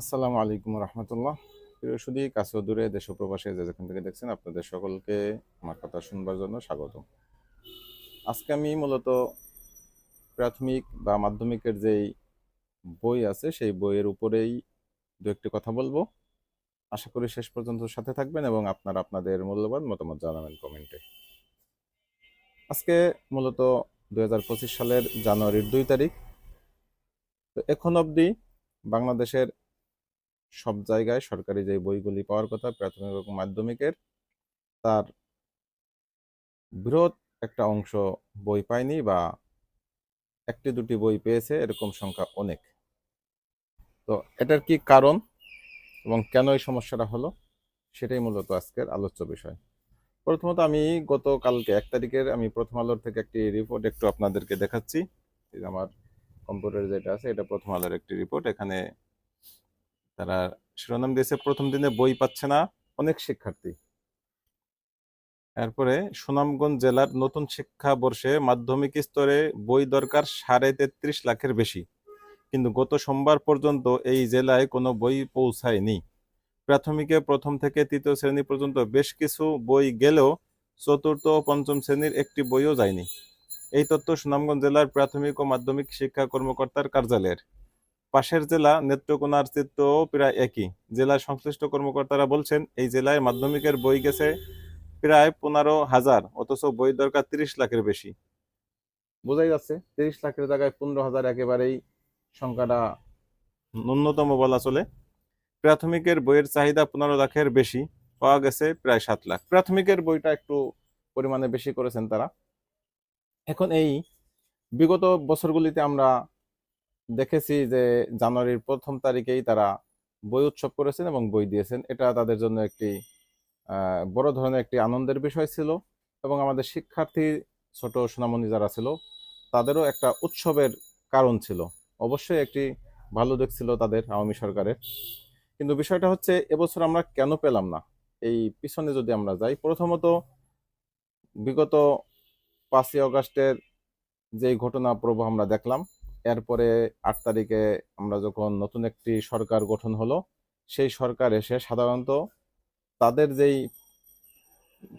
আসসালামু আলাইকুম রহমতুল্লাহ। প্রিয় সুদী কাছে দূরে, দেশ প্রবাসে যে যেখান থেকে দেখছেন আপনাদের সকলকে আমার কথা শুনবার জন্য স্বাগত আজকে আমি মূলত প্রাথমিক বা মাধ্যমিকের যেই বই আছে, সেই বইয়ের উপরেই দু একটি কথা বলব। আশা করি শেষ পর্যন্ত সাথে থাকবেন এবং আপনারা আপনাদের মূল্যবান মতামত জানাবেন কমেন্টে। আজকে মূলত দুই হাজার পঁচিশ সালের জানুয়ারির দুই তারিখ। তো এখন অবধি বাংলাদেশের সব জায়গায় সরকারি যে বইগুলি পাওয়ার কথা, প্রাথমিক এবং মাধ্যমিকের, তার বৃহৎ একটা অংশ বই পায়নি বা একটি দুটি বই পেয়েছে, এরকম সংখ্যা অনেক। তো এটার কি কারণ এবং কেন এই সমস্যাটা হলো? সেটাই মূলত আজকের আলোচ্য বিষয়। প্রথমত আমি গতকালকে এক তারিখের আমি প্রথম আলোর থেকে একটি রিপোর্ট একটু আপনাদেরকে দেখাচ্ছি। আমার কম্পিউটারে যেটা আছে, এটা প্রথম আলোর একটি রিপোর্ট এখানে তারা শিরোনাম দিয়েছে, প্রথম দিনে বই পাচ্ছে না অনেক শিক্ষার্থী। এরপরে, সুনামগঞ্জ জেলার নতুন শিক্ষাবর্ষে মাধ্যমিক স্তরে বই দরকার সাড়ে তেত্রিশ লাখের বেশি। কিন্তু গত সোমবার পর্যন্ত এই জেলায় কোনো বই পৌঁছায়নি। প্রাথমিকে প্রথম থেকে তৃতীয় শ্রেণি পর্যন্ত বেশ কিছু বই গেলেও চতুর্থ ও পঞ্চম শ্রেণির একটি বইও যায়নি। এই তথ্য সুনামগঞ্জ জেলার প্রাথমিক ও মাধ্যমিক শিক্ষা কর্মকর্তার কার্যালয়ের। পাশের জেলা নেত্রকোনার চিত্রও প্রায় একই। জেলার সংশ্লিষ্ট কর্মকর্তারা বলছেন এই জেলায় মাধ্যমিকের বই গেছে প্রায় পনেরো হাজার অথচ বই দরকার তিরিশ লাখের বেশি। বোঝাই যাচ্ছে তিরিশ লাখের জায়গায় পনেরো হাজার একেবারেই সংখ্যাটা ন্যূনতম বলা চলে। প্রাথমিকের বইয়ের চাহিদা পনেরো লাখের বেশি পাওয়া গেছে প্রায় সাত লাখ। প্রাথমিকের বইটা একটু পরিমাণে বেশি করেছেন তারা। এখন এই বিগত বছরগুলিতে আমরা দেখেছি যে জানুয়ারির প্রথম তারিখেই তারা বই উৎসব করেছেন এবং বই দিয়েছেন। এটা তাদের জন্য একটি বড় ধরনের একটি আনন্দের বিষয় ছিল এবং আমাদের শিক্ষার্থী ছোট সোনামণি যারা ছিল, তাদেরও একটা উৎসবের কারণ ছিল। অবশ্যই একটি ভালো দিক ছিল তাদের আওয়ামী সরকারের। কিন্তু বিষয়টা হচ্ছে, এবছর আমরা কেন পেলাম না? এই পিছনে যদি আমরা যাই, প্রথমত বিগত পাঁচই অগাস্টের যেই ঘটনা প্রবাহ আমরা দেখলাম, এরপরে আট তারিখে আমরা যখন নতুন একটি সরকার গঠন হলো, সেই সরকার এসে সাধারণত তাদের যেই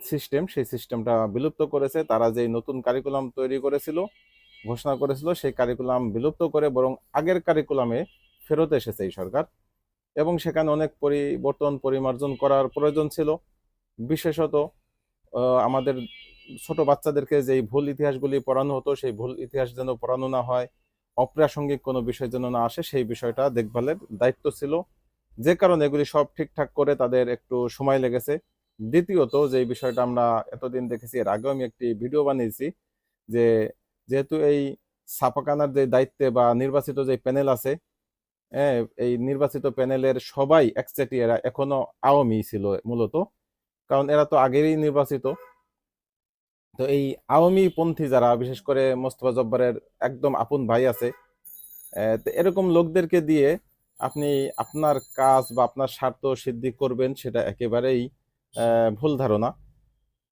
সিস্টেম সেই সিস্টেমটা বিলুপ্ত করেছে, তারা যেই নতুন কারিকুলাম তৈরি করেছিল, ঘোষণা করেছিল, সেই কারিকুলাম বিলুপ্ত করে বরং আগের কারিকুলামে ফেরত এসেছে এই সরকার। এবং সেখানে অনেক পরিবর্তন, পরিমার্জন করার প্রয়োজন ছিল। বিশেষত আমাদের ছোট বাচ্চাদেরকে যেই ভুল ইতিহাসগুলি পড়ানো হতো সেই ভুল ইতিহাস যেন পড়ানো না হয় অপ্রাসঙ্গিক কোনো বিষয় যেন না আসে সেই বিষয়টা দেখভালের দায়িত্ব ছিল। যে কারণে এগুলি সব ঠিকঠাক করে তাদের একটু সময় লেগেছে। দ্বিতীয়ত যে বিষয়টা আমরা এতদিন দেখেছি এর আগেও আমি একটি ভিডিও বানিয়েছি যে যেহেতু এই ছাপাখানার যে দায়িত্বে বা নির্বাচিত যে প্যানেল আছে হ্যাঁ, এই নির্বাচিত প্যানেলের সবাই একচেটি এরা এখনও আওয়ামী ছিল মূলত। কারণ এরা তো আগেরই নির্বাচিত। তো এই আওয়ামী পন্থী যারা, বিশেষ করে মোস্তফা জব্বারের একদম আপন ভাই আছে তো এরকম লোকদেরকে দিয়ে আপনি আপনার কাজ বা আপনার স্বার্থ সিদ্ধি করবেন সেটা একেবারেই ভুল ধারণা।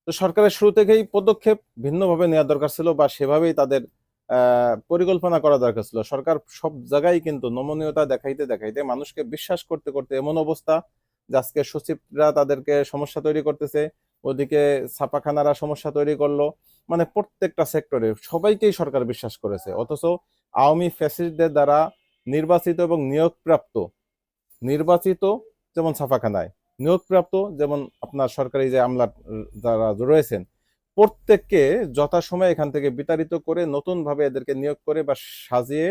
তো সরকারের শুরু থেকেই পদক্ষেপ ভিন্নভাবে নেওয়া দরকার ছিল বা সেভাবেই তাদের পরিকল্পনা করা দরকার ছিল। সরকার সব জায়গায় কিন্তু নমনীয়তা দেখাইতে দেখাইতে মানুষকে বিশ্বাস করতে করতে এমন অবস্থা যে আজকে সচিবরা তাদেরকে সমস্যা তৈরি করতেছে ওদিকে ছাপাখানারা সমস্যা তৈরি করল। মানে প্রত্যেকটা সেক্টরে সবাইকেই সরকার বিশ্বাস করেছে। অথচ আওয়ামী ফ্যাসিস্টদের দ্বারা নির্বাচিত এবং নিয়োগপ্রাপ্ত, নির্বাচিত যেমন ছাপাখানায়, নিয়োগপ্রাপ্ত যেমন আপনার সরকারি যে আমলা যারা রয়েছেন, প্রত্যেককে যথাসময়ে এখান থেকে বিতাড়িত করে নতুন ভাবে এদেরকে নিয়োগ করে বা সাজিয়ে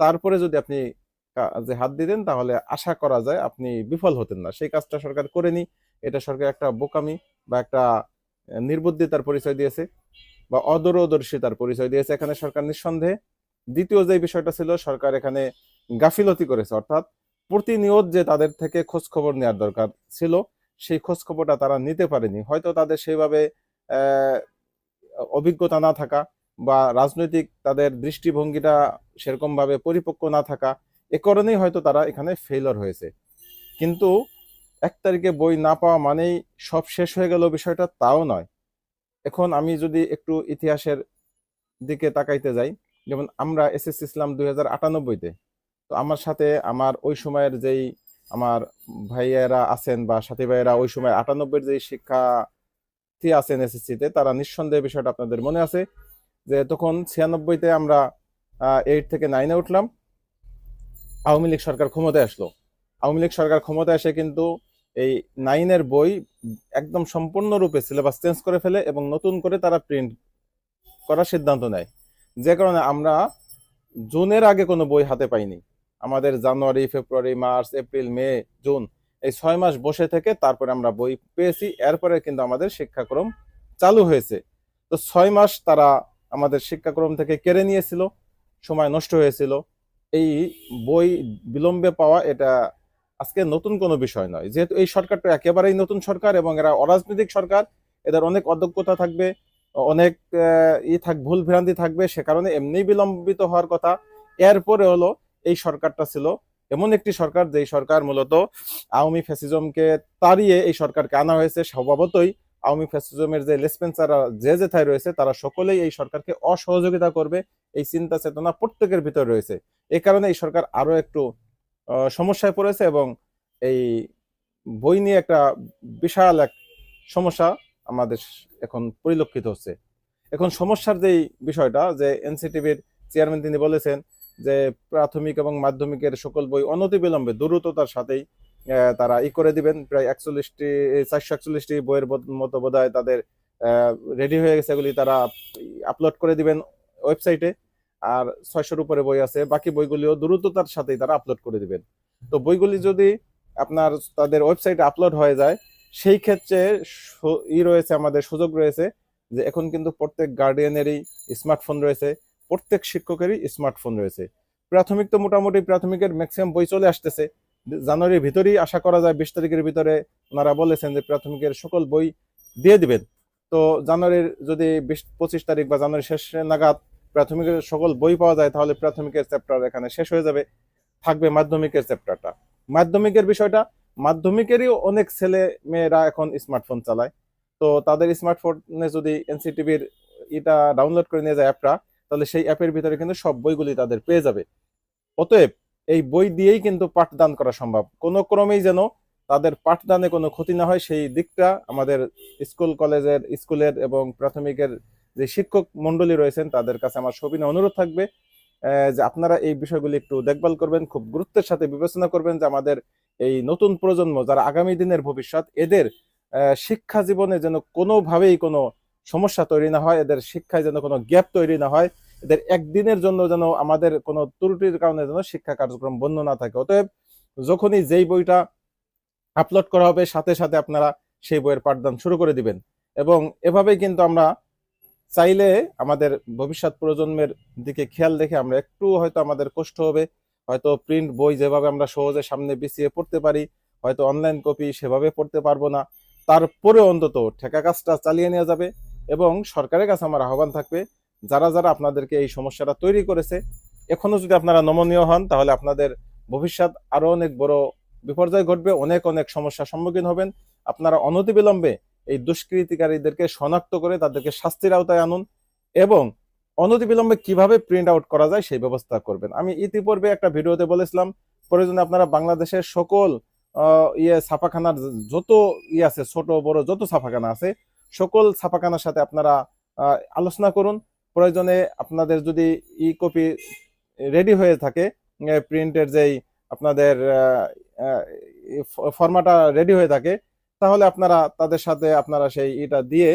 তারপরে যদি আপনি কাজে হাত দিতেন তাহলে আশা করা যায় আপনি বিফল হতেন না। সেই কাজটা সরকার করেনি। এটা সরকার একটা বোকামি বা একটা নির্বুদ্ধিতার পরিচয় দিয়েছে বা অদূরদর্শিতার পরিচয় দিয়েছে। এখানে সরকার নিঃসন্দেহে দ্বিতীয় যে বিষয়টা ছিল, সরকার এখানে গাফিলতি করেছে। অর্থাৎ প্রতিনিয়ত যে তাদের থেকে খোঁজ খবর নেওয়ার দরকার ছিল, সেই খোঁজ খবরটা তারা নিতে পারেনি। হয়তো তাদের সেইভাবে অভিজ্ঞতা না থাকা বা রাজনৈতিক তাদের দৃষ্টিভঙ্গিটা সেরকমভাবে পরিপক্ক না থাকা, এ কারণেই হয়তো তারা এখানে ফেইলর হয়েছে। কিন্তু এক তারিখে বই না পাওয়া মানেই সব শেষ হয়ে গেল বিষয়টা, তাও নয়। এখন আমি যদি একটু ইতিহাসের দিকে তাকাইতে যাই, যেমন আমরা এসএসসি ইসলাম দুই হাজার আটানব্বইতে, তো আমার সাথে আমার ওই সময়ের যেই আমার ভাইয়েরা আছেন বা সাথী ভাইয়েরা ওই সময় আটানব্বই যেই শিক্ষার্থী আছেন এসএসসিতে, তারা নিঃসন্দেহে বিষয়টা আপনাদের মনে আছে যে তখন ছিয়ানব্বইতে আমরা এইট থেকে নাইনে উঠলাম। আওয়ামী লীগ সরকার ক্ষমতায় আসলো। আওয়ামী লীগ সরকার ক্ষমতায় এসে কিন্তু এই নাইনের বই একদম সম্পূর্ণরূপে সিলেবাস চেঞ্জ করে ফেলে এবং নতুন করে তারা প্রিন্ট করার সিদ্ধান্ত নেয়। যে কারণে আমরা জুনের আগে কোনো বই হাতে পাইনি। আমাদের January, February, March, April, May, June এই ছয় মাস বসে থেকে তারপরে আমরা বই পেয়েছি। এরপরে কিন্তু আমাদের শিক্ষাক্রম চালু হয়েছে। তো ছয় মাস তারা আমাদের শিক্ষাক্রম থেকে কেড়ে নিয়েছিল, সময় নষ্ট হয়েছিল। এই বই বিলম্বে পাওয়া এটা আজকে নতুন কোনো বিষয় নয়। যেহেতু এই সরকারটা একেবারেই নতুন সরকার এবং এরা অরাজনৈতিক সরকার, এদের অনেক অদক্ষতা থাকবে, অনেক ই থাক, ভুল ভ্রান্তি থাকবে, সে কারণে এমনি বিলম্বিত হওয়ার কথা। এরপরে হলো, এই সরকারটা ছিল এমন একটি সরকার যেই সরকার মূলত আওয়ামী ফ্যাসিজমকে তাড়িয়ে এই সরকারকে আনা হয়েছে। স্বভাবতই আওয়ামী ফ্যাসিজমের যে লেসপেন্সাররা যে যেথায় রয়েছে, তারা সকলেই এই সরকারকে অসহযোগিতা করবে। এই চিন্তা চেতনা প্রত্যেকের ভিতরে রয়েছে। এই কারণে এই সরকার আরও একটু সমস্যায় পড়েছে এবং এই বই নিয়ে একটা বিশাল এক সমস্যা আমাদের এখন পরিলক্ষিত হচ্ছে। এখন সমস্যার যেই বিষয়টা, যে এনসিটিভির চেয়ারম্যান তিনি বলেছেন যে প্রাথমিক এবং মাধ্যমিকের সকল বই অনতিবিলম্বে দ্রুততার সাথেই তারা ই করে দিবেন। প্রায় একচল্লিশটি, চারশো একচল্লিশটি বইয়ের মতো বোধ তাদের রেডি হয়ে গেছে এগুলি তারা আপলোড করে দিবেন ওয়েবসাইটে। আর ছয়শোর উপরে বই আছে, বাকি বইগুলিও দ্রুততার সাথেই তারা আপলোড করে দিবেন। তো বইগুলি যদি আপনার তাদের ওয়েবসাইটে আপলোড হয়ে যায়, সেই ক্ষেত্রে ই রয়েছে, আমাদের সুযোগ রয়েছে যে এখন কিন্তু প্রত্যেক গার্ডিয়ানেরই স্মার্টফোন রয়েছে, প্রত্যেক শিক্ষকেরই স্মার্টফোন রয়েছে। প্রাথমিক তো মোটামুটি প্রাথমিকের ম্যাক্সিমাম বই চলে আসতেছে। জানুয়ারির ভিতরেই আশা করা যায় বিশ তারিখের ভিতরে ওনারা বলেছেন যে প্রাথমিকের সকল বই দিয়ে দিবেন। তো জানুয়ারির যদি বিশ, পঁচিশ তারিখ বা জানুয়ারির শেষ নাগাদ প্রাথমিকের সকল বই পাওয়া যায়, তাহলে প্রাথমিকের চ্যাপ্টার এখানে শেষ হয়ে যাবে। থাকবে মাধ্যমিকের চ্যাপ্টারটা মাধ্যমিকের বিষয়টা, মাধ্যমিকেরই অনেক ছেলে মেয়েরা এখন স্মার্টফোন চালায়। তো তাদের স্মার্টফোনে যদি এনসিটিভির এটা ডাউনলোড করে নিয়ে যায় অ্যাপটা তাহলে সেই অ্যাপের ভিতরে কিন্তু সব বইগুলি তাদের পেয়ে যাবে। অতএব এই বই দিয়েই কিন্তু পাঠদান করা সম্ভব। কোনো ক্রমেই যেন তাদের পাঠদানে কোনো ক্ষতি না হয়, সেই দিকটা আমাদের স্কুল, কলেজের স্কুলের এবং প্রাথমিকের যে শিক্ষক মন্ডলী রয়েছেন, তাদের কাছে আমার সবিনয় অনুরোধ থাকবে যে আপনারা এই বিষয়গুলি একটু দেখভাল করবেন, খুব গুরুত্বের সাথে বিবেচনা করবেন যে আমাদের এই নতুন প্রজন্ম যারা আগামী দিনের ভবিষ্যৎ, এদের শিক্ষা জীবনে যেন কোনোভাবেই কোনো সমস্যা তৈরি না হয়, এদের শিক্ষায় যেন কোনো গ্যাপ তৈরি না হয়, এদের একদিনের জন্য যেন আমাদের কোনো ত্রুটির কারণে যেন শিক্ষা কার্যক্রম বন্ধ না থাকে। অতএব যখনই যেই বইটা আপলোড করা হবে, সাথে সাথে আপনারা সেই বইয়ের পাঠদান শুরু করে দিবেন। এবং এভাবেই কিন্তু আমরা চাইলে আমাদের ভবিষ্যৎ প্রজন্মের দিকে খেয়াল রেখে আমরা একটু হয়তো আমাদের কষ্ট হবে। হয়তো প্রিন্ট বই যেভাবে আমরা সহজে সামনে বিছিয়ে পড়তে পারি, হয়তো অনলাইন কপি সেভাবে পড়তে পারব না। তারপরে অন্তত ঠেকা কাজটা চালিয়ে নেওয়া যাবে এবং সরকারের কাছে আমার আহ্বান থাকবে, যারা যারা আপনাদেরকে এই সমস্যাটা তৈরি করেছে, এখনও যদি আপনারা নমনীয় হন, তাহলে আপনাদের ভবিষ্যৎ আরও অনেক বড় বিপর্যয় ঘটবে, অনেক অনেক সমস্যার সম্মুখীন হবেন। আপনারা অনতিবিলম্বে এই দুষ্কৃতিকারীদেরকে শনাক্ত করে তাদেরকে শাস্তির আওতায় আনুন এবং অনতিবিলম্বে কীভাবে প্রিন্ট আউট করা যায় সেই ব্যবস্থা করবেন। আমি ইতিপূর্বে একটা ভিডিওতে বলেছিলাম, প্রয়োজনে আপনারা বাংলাদেশের সকল ইয়ে ছাপাখানার যত ইয়ে আছে, ছোট, বড় যত ছাপাখানা আছে, সকল ছাপাখানার সাথে আপনারা আলোচনা করুন। প্রয়োজনে আপনাদের যদি ই কপি রেডি হয়ে থাকে প্রিন্টের যেই আপনাদের ফর্মাটা রেডি হয়ে থাকে তাহলে আপনারা তাদের সাথে আপনারা সেই এটা দিয়ে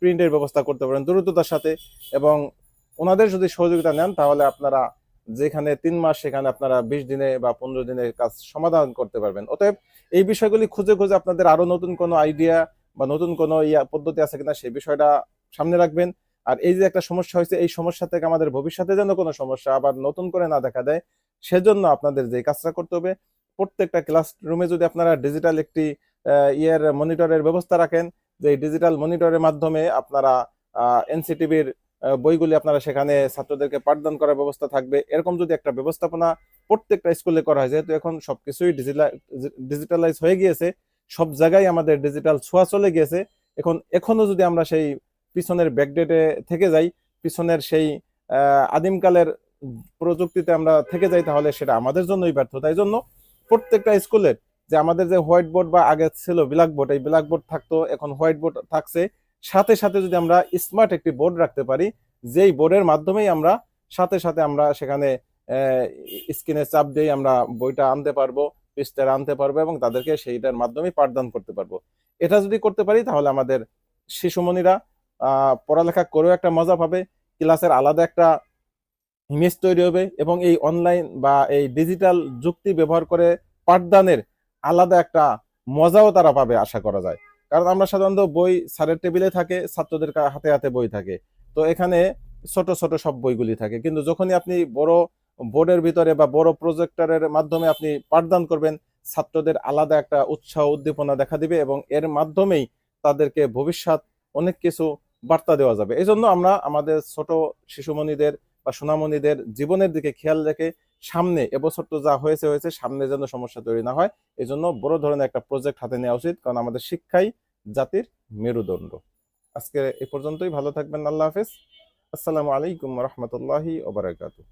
প্রিন্টের ব্যবস্থা করতে পারেন দ্রুততার সাথে। এবং ওনাদের যদি সহযোগিতা নেন, তাহলে আপনারা যেখানে তিন মাস, সেখানে আপনারা বিশ দিনে বা পনেরো দিনে কাজ সমাধান করতে পারবেন। অতএব এই বিষয়গুলি খুঁজে খুঁজে আপনাদের আরও নতুন কোনো আইডিয়া বা নতুন কোনো ইয়া পদ্ধতি আছে কিনা সেই বিষয়টা সামনে রাখবেন। আর এই যে একটা সমস্যা হয়েছে, এই সমস্যা থেকে আমাদের ভবিষ্যতে যেন কোনো সমস্যা আবার নতুন করে না দেখা দেয়, সেজন্য আপনাদের যে কাজটা করতে হবে, প্রত্যেকটা ক্লাসরুমে যদি আপনারা ডিজিটাল একটি ইয়ের মনিটরের ব্যবস্থা রাখেন যে ডিজিটাল মনিটরের মাধ্যমে আপনারা এনসিটিভির বইগুলি আপনারা সেখানে ছাত্রদেরকে পাঠদান করার ব্যবস্থা থাকবে। এরকম যদি একটা ব্যবস্থাপনা প্রত্যেকটা স্কুলে করা হয়, যেহেতু এখন সব সবকিছুই ডিজিটালাইজ হয়ে গিয়েছে, সব জায়গায় আমাদের ডিজিটাল ছোঁয়া চলে গিয়েছে। এখন, এখনও যদি আমরা সেই পিছনের ব্যাকডেটে থেকে যাই, পিছনের সেই আদিমকালের প্রযুক্তিতে আমরা থেকে যাই, তাহলে সেটা আমাদের জন্যই ব্যর্থ। তাই জন্য প্রত্যেকটা স্কুলের যে আমাদের যে হোয়াইট বোর্ড বা আগে ছিল ব্ল্যাক বোর্ড, এই ব্ল্যাক বোর্ড থাকতো, এখন হোয়াইট বোর্ড থাকছে। সাথে সাথে যদি আমরা স্মার্ট একটি বোর্ড রাখতে পারি, যেই বোর্ডের মাধ্যমেই আমরা সাথে সাথে আমরা সেখানে স্ক্রিনে চাপ দিয়ে আমরা বইটা আনতে পারব, পৃষ্ঠার আনতে পারব এবং তাদেরকে সেইটার মাধ্যমে পাঠদান করতে পারব। এটা যদি করতে পারি, তাহলে আমাদের শিশুমণিরা পড়ালেখা করেও একটা মজা পাবে, ক্লাসের আলাদা একটা ইমেজ তৈরি হবে এবং এই অনলাইন বা এই ডিজিটাল যুক্তি ব্যবহার করে পাঠদানের আলাদা একটা মজাও তারা পাবে আশা করা যায়। কারণ আমরা সাধারণত বই স্যারের টেবিলে থাকে, ছাত্রদের হাতে হাতে বই থাকে। তো এখানে ছোট ছোট সব বইগুলি থাকে। কিন্তু যখনই আপনি বড় বোর্ডের ভিতরে বা বড় প্রজেক্টরের মাধ্যমে আপনি পাঠদান করবেন, ছাত্রদের আলাদা একটা উৎসাহ, উদ্দীপনা দেখা দিবে এবং এর মাধ্যমেই তাদেরকে ভবিষ্যৎ অনেক কিছু বার্তা দেওয়া যাবে। এই জন্য আমরা আমাদের ছোট শিশুমণিদের বা সোনামণিদের জীবনের দিকে খেয়াল রেখে সামনে এবছর তো যা হয়েছে হয়েছে, সামনে যেন সমস্যা তৈরি না হয় এই জন্য বড় ধরনের একটা প্রজেক্ট হাতে নেওয়া উচিত, কারণ আমাদের শিক্ষাই জাতির মেরুদণ্ড। আজকে এ পর্যন্তই, ভালো থাকবেন, আল্লাহ হাফেজ। আসসালামু আলাইকুম রহমতুল্লাহি ওবরাকাতু